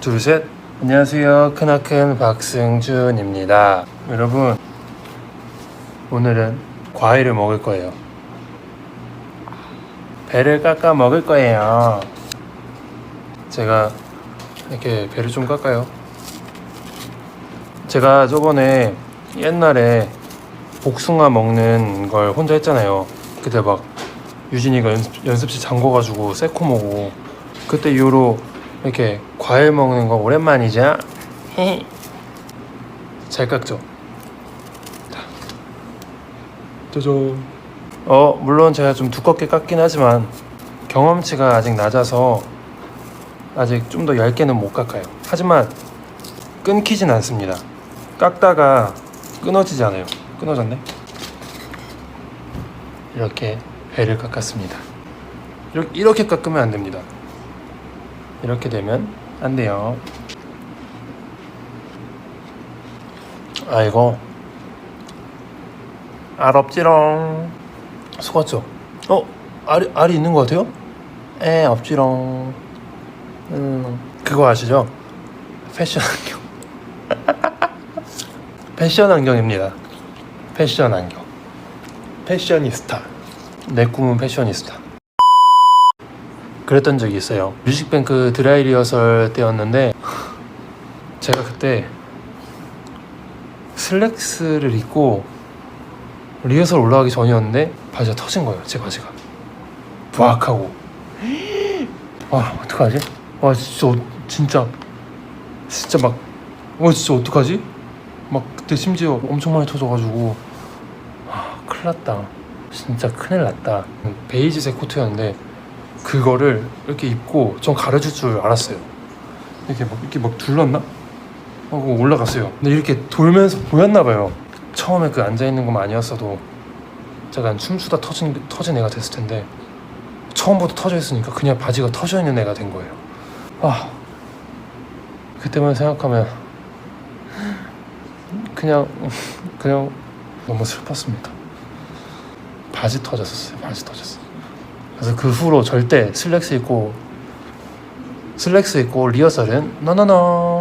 둘, 셋. 안녕하세요. 크나큰 박승준입니다. 여러분, 오늘은 과일을 먹을 거예요. 배를 깎아 먹을 거예요. 제가 이렇게 배를 좀 깎아요. 제가 저번에 옛날에 복숭아 먹는 걸 혼자 했잖아요. 그때 막 유진이가 연습, 연습실 잠궈가지고 새코모고 그때 이후로 이렇게 과일 먹는 거 오랜만이죠? 잘 깎죠? 자. 짜잔. 어 물론 제가 좀 두껍게 깎긴 하지만 경험치가 아직 낮아서 아직 좀 더 얇게는 못 깎아요. 하지만 끊기진 않습니다. 깎다가 끊어지지 않아요. 끊어졌네? 이렇게 배를 깎았습니다. 이렇게, 이렇게 깎으면 안 됩니다 이렇게 되면 안 돼요. 아이고. 알 없지롱. 속았죠? 어? 알이, 알이 있는 것 같아요? 에, 없지롱. 음, 그거 아시죠? 패션 안경. 패션 안경입니다. 패션 안경. 패셔니스타. 내 꿈은 패셔니스타. 그랬던 적이 있어요. 뮤직뱅크 드라이 리허설 때였는데 제가 그때 슬랙스를 입고 리허설 올라가기 전이었는데 바지가 터진 거예요. 제 바지가 부악 하고 아 어떡하지? 와 진짜 어- 진짜 진짜 막어 진짜 어떡하지? 막 그때 심지어 엄청 많이 터져가지고 아 큰일 났다. 진짜 큰일 났다. 베이지색 코트였는데 그거를 이렇게 입고 좀 가려줄 줄 알았어요. 이렇게 막 이렇게 막 둘렀나? 하고 올라갔어요. 근데 이렇게 돌면서 보였나 봐요. 처음에 그 앉아 있는 것만 아니었어도 제가 춤추다 터진 터진 애가 됐을 텐데 처음부터 터져 있으니까 그냥 바지가 터져 있는 애가 된 거예요. 아 그때만 생각하면 그냥 그냥 너무 슬펐습니다. 바지 터졌었어요. 바지 터졌어. 그래서 그 후로 절대 슬랙스 입고 슬랙스 입고 리허설은 노노노